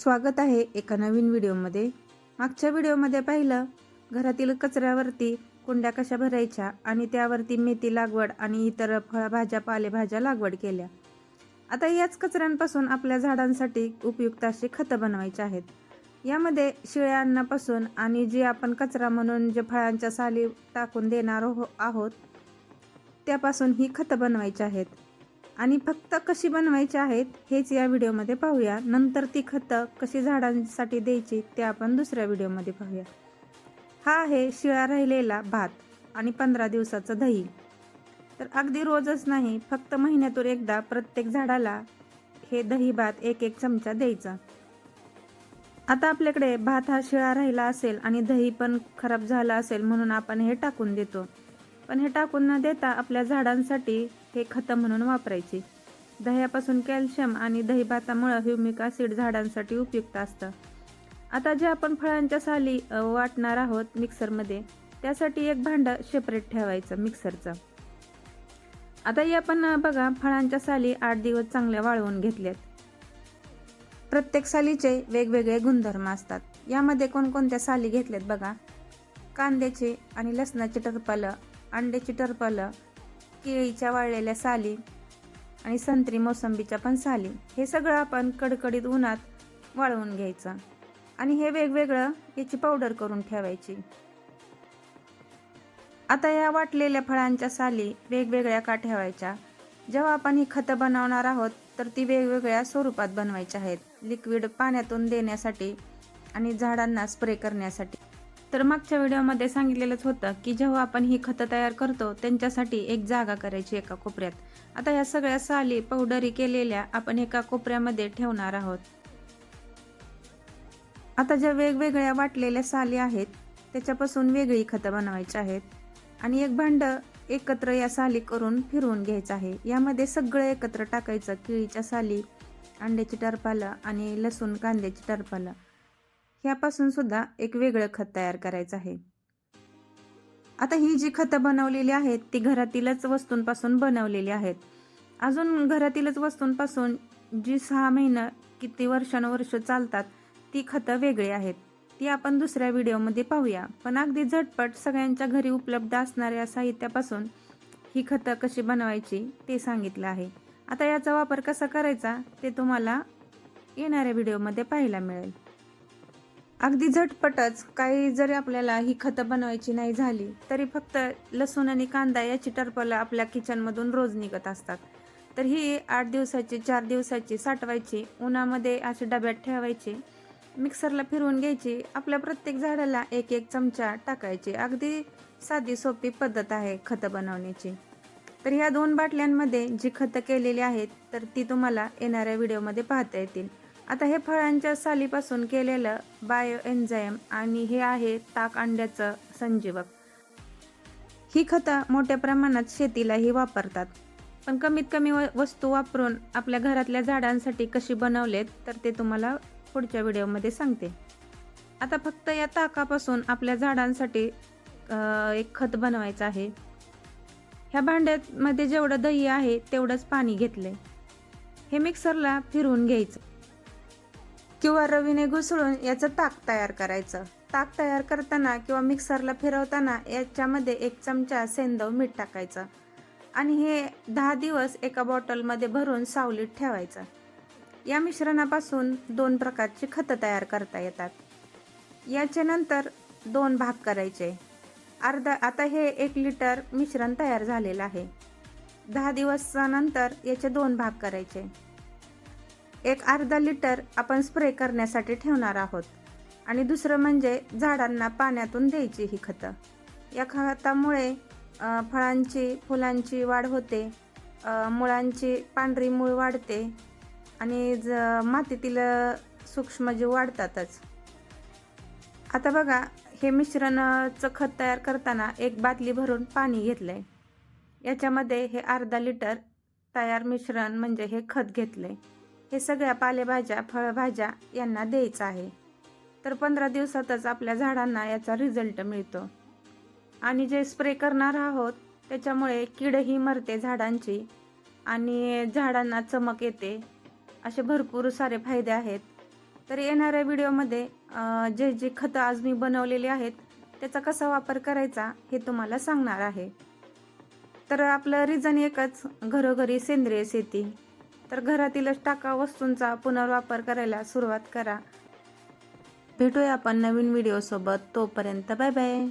स्वागत आहे एका नवीन व्हिडिओमध्ये. मागच्या व्हिडिओमध्ये पाहिलं घरातील कचऱ्यावरती कुंड्या कशा भरायच्या आणि त्यावरती मेथी लागवड आणि इतर फळभाज्या पालेभाज्या लागवड केल्या. आता याच कचऱ्यांपासून आपल्या झाडांसाठी उपयुक्त अशी खतं बनवायची आहेत. यामध्ये शिळ्या अन्नापासून आणि जे आपण कचरा म्हणून जे फळांच्या साली टाकून देणार आहो- आहोत त्यापासून ही खतं बनवायची आहेत. आणि फक्त कशी बनवायची आहेत हेच या व्हिडिओमध्ये पाहूया. नंतर ती खतं कशी झाडांसाठी द्यायची ते आपण दुसऱ्या व्हिडिओमध्ये पाहूया. हा आहे शिळा राहिलेला भात आणि पंधरा दिवसाचं दही. तर अगदी रोजच नाही फक्त महिन्यातून एकदा प्रत्येक झाडाला हे दही भात एक एक चमचा द्यायचा. आता आपल्याकडे भात हा शिळा राहिला असेल आणि दही पण खराब झाला असेल म्हणून आपण हे टाकून देतो. पण हे टाकून न देता आपल्या झाडांसाठी हे खतं म्हणून वापरायची. दह्यापासून कॅल्शियम आणि दही भातामुळं ह्युमिक ॲसिड झाडांसाठी उपयुक्त असतं. आता जे आपण फळांच्या साली वाटणार आहोत मिक्सरमध्ये त्यासाठी एक भांडं सेपरेट ठेवायचं मिक्सरचं. आता या आपण बघा फळांच्या साली आठ दिवस चांगल्या वाळवून घेतल्यात. प्रत्येक सालीचे वेगवेगळे गुणधर्म असतात. यामध्ये कोणकोणत्या साली घेतल्यात बघा? कांद्याची आणि लसणाची टरपालं अंड्याची टरपलं केळीच्या वाळलेल्या साली आणि संत्री मोसंबीच्या पण साली. हे सगळं आपण कडकडीत उन्हात वाळवून घ्यायचं आणि हे वेगवेगळं याची पावडर करून ठेवायची. आता या वाटलेल्या फळांच्या साली वेगवेगळ्या का ठेवायच्या? जेव्हा आपण ही खतं बनवणार आहोत तर ती वेगवेगळ्या स्वरूपात बनवायच्या आहेत. लिक्विड पाण्यातून देण्यासाठी आणि झाडांना स्प्रे करण्यासाठी. तर मागच्या व्हिडिओमध्ये सांगितलेलंच होतं की जेव्हा आपण ही खतं तयार करतो त्यांच्यासाठी एक जागा करायची एका कोपऱ्यात. आता या सगळ्या साली पावडरी केलेल्या आपण एका कोपऱ्यामध्ये ठेवणार आहोत. आता ज्या वेगवेगळ्या वाटलेल्या साली आहेत त्याच्यापासून वेगळी खतं बनवायची आहेत. आणि एक भांड एकत्र या साली करून फिरवून घ्यायचं आहे. यामध्ये सगळं एकत्र टाकायचं केळीच्या साली अंड्याची टरपालं आणि लसूण कांद्याची टरपालं. ह्यापासून सुद्धा एक वेगळं खत तयार करायचं आहे. आता ही जी खतं बनवलेली आहेत ती घरातीलच वस्तूंपासून बनवलेली आहेत. अजून घरातीलच वस्तूंपासून जी सहा महिनं किती वर्षानुवर्ष चालतात ती खतं वेगळी आहेत. ती आपण दुसऱ्या व्हिडिओमध्ये पाहूया. पण अगदी झटपट सगळ्यांच्या घरी उपलब्ध असणाऱ्या साहित्यापासून ही खतं कशी बनवायची ते सांगितलं आहे. आता याचा वापर कसा करायचा ते तुम्हाला येणाऱ्या व्हिडिओमध्ये पाहायला मिळेल. अगदी झटपटच काही जरी आपल्याला ही खतं बनवायची नाही झाली तरी फक्त लसूण आणि कांदा याची टरपलं आपल्या किचनमधून रोज निघत असतात. तर ही आठ दिवसाची चार दिवसाची साठवायची उन्हामध्ये असे डब्यात ठेवायची मिक्सरला फिरवून घ्यायची आपल्या प्रत्येक झाडाला एक एक चमचा टाकायची. अगदी साधी सोपी पद्धत आहे खतं बनवण्याची. तर ह्या दोन बाटल्यांमध्ये जी खतं केलेली आहेत तर ती तुम्हाला येणाऱ्या व्हिडिओमध्ये पाहता येतील. आता हे फळांच्या सालीपासून केलेलं बायो एन्झाईम आणि हे आहे ताक अंड्याचं संजीवक. ही खतं मोठ्या प्रमाणात शेतीलाही वापरतात. पण कमीत कमी व वस्तू वापरून आपल्या घरातल्या झाडांसाठी कशी बनवलेत तर ते तुम्हाला पुढच्या व्हिडिओमध्ये सांगते. आता फक्त या ताकापासून आपल्या झाडांसाठी एक खत बनवायचं आहे. ह्या भांड्यामध्ये जेवढं दही आहे तेवढंच पाणी घेतले हे मिक्सरला फिरवून घ्यायचं. किंवा रवीने घुसळून याचं ताक तयार करायचं. ताक तयार करताना किंवा मिक्सरला फिरवताना याच्यामध्ये एक चमचा सेंदव मीठ टाकायचं. आणि हे दहा दिवस एका बॉटलमध्ये भरून सावलीत ठेवायचं. या मिश्रणापासून दोन प्रकारची खतं तयार करता येतात. याच्यानंतर दोन भाग करायचे. अर्धा आता हे एक लिटर मिश्रण तयार झालेलं आहे. दहा दिवसानंतर याचे दोन भाग करायचे. एक अर्धा लिटर आपण स्प्रे करण्यासाठी ठेवणार आहोत. आणि दुसरं म्हणजे झाडांना पाण्यातून द्यायची ही खतं. या खतामुळे फळांची फुलांची वाढ होते मुळांची पांढरी मूळ वाढते आणि ज मातीतील सूक्ष्मजीव वाढतातच. आता बघा हे मिश्रणाचं खत तयार करताना एक बादली भरून पाणी घेतलं आहे याच्यामध्ये हे अर्धा लिटर तयार मिश्रण म्हणजे हे खत घेतलं आहे हे सगळ्या पालेभाज्या फळभाज्या यांना द्यायचं आहे. तर पंधरा दिवसातच आपल्या झाडांना याचा रिझल्ट मिळतो. आणि जे स्प्रे करणार आहोत त्याच्यामुळे कीडही मरते झाडांची आणि झाडांना चमक येते. असे भरपूर सारे फायदे आहेत. तर येणाऱ्या व्हिडिओमध्ये जे जे खतं आज मी बनवलेली आहेत त्याचा कसा वापर करायचा हे तुम्हाला सांगणार आहे. तर आपलं रिझन एकच घरोघरी सेंद्रिय शेती. तर घरातीलच टाका वस्तूंचा पुनर्वापर करायला सुरुवात करा. भेटूया आपण नवीन व्हिडिओसोबत तोपर्यंत बाय बाय